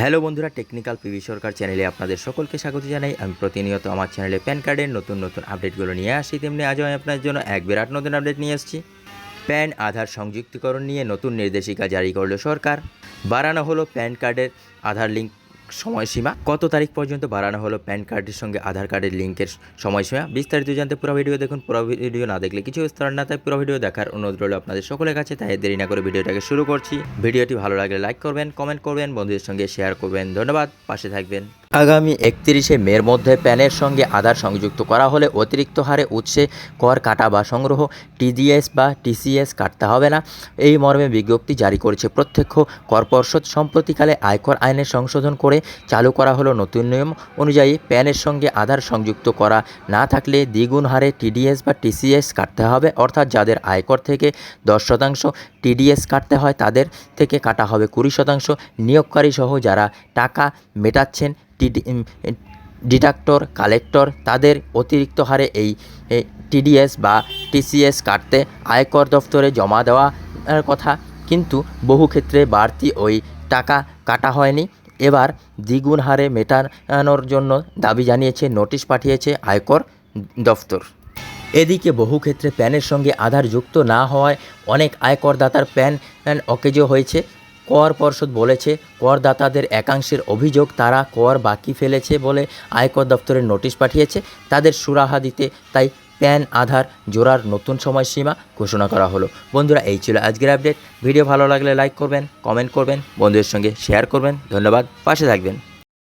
Hello বন্ধুরা, technical PV সরকার চ্যানেলে আপনাদের সকলকে স্বাগত জানাই। আমি প্রতিনিয়ত আমার চ্যানেলে প্যান কার্ডের নতুন নতুন আপডেটগুলো নিয়ে আসি। তেমনি আজও আমি আপনার জন্য এক বিরাট নতুন আপডেট নিয়ে এসেছি। প্যান, আধার সংযুক্তিকরণ নিয়ে নতুন নির্দেশিকা জারি করল সরকার। বাড়ানো হলো প্যান কার্ডের আধার লিঙ্ক সময়সীমা? কত তারিখ পর্যন্ত বাড়ানো হলো প্যান কার্ডের সঙ্গে আধার কার্ডের লিঙ্কের সময়সীমা? বিস্তারিত জানতে পুরো ভিডিও দেখুন। পুরো ভিডিও না দেখলে কিছু বিস্তার না তাই পুরো ভিডিও দেখার অনুরোধ রইল আপনাদের সকলের কাছে। তাই দেরি না করে ভিডিওটাকে শুরু করছি। ভিডিওটি ভালো লাগলে লাইক করবেন, কমেন্ট করবেন, বন্ধুদের সঙ্গে শেয়ার করবেন। ধন্যবাদ। পাশে থাকবেন। আগামী একত্রিশে মের মধ্যে প্যানের সঙ্গে আধার সংযুক্ত করা হলে অতিরিক্ত হারে উৎসে কর কাটা বা সংগ্রহ টিডিএস বা টিসিএস কাটতে হবে না। এই মর্মে বিজ্ঞপ্তি জারি করেছে প্রত্যক্ষ কর পর্ষদ। সম্প্রতিকালে আয়কর আইনের সংশোধন করে চালু করা হলো নতুন নিয়ম অনুযায়ী প্যানের সঙ্গে আধার সংযুক্ত করা না থাকলে দ্বিগুণ হারে টিডিএস বা টিসিএস কাটতে হবে। অর্থাৎ যাদের আয়কর থেকে দশ শতাংশ টিডিএস কাটতে হয়, তাদের থেকে কাটা হবে কুড়ি শতাংশ। নিয়োগকারী সহ যারা টাকা মেটাচ্ছেন ডিডাক্টর, কালেক্টর, তাদের অতিরিক্ত হারে এই টিডিএস বা টিসিএস কাটতে আয়কর দফতরে জমা দেওয়া, এর কথা। কিন্তু বহু ক্ষেত্রে বাড়তি ওই টাকা কাটা হয়নি। এবার দ্বিগুণ হারে মেটানোর জন্য দাবি জানিয়েছে, নোটিশ পাঠিয়েছে আয়কর দফতর। এদিকে বহু ক্ষেত্রে প্যানের সঙ্গে আধার যুক্ত না হওয়ায় অনেক আয়করদাতার প্যান অকেজো হয়েছে। কর পর্ষদ বলেছে, করদাতাদের একাংশের অভিযোগ তারা কর বাকি ফেলেছে বলে আয়কর দপ্তরের নোটিশ পাঠিয়েছে। তাদের সুরাহা দিতে তাই প্যান আধার জোড়ার নতুন সময়সীমা ঘোষণা করা হলো। বন্ধুরা, এই ছিল আজকের আপডেট। ভিডিও ভালো লাগলে লাইক করবেন, কমেন্ট করবেন, বন্ধুদের সঙ্গে শেয়ার করবেন। ধন্যবাদ, পাশে থাকবেন।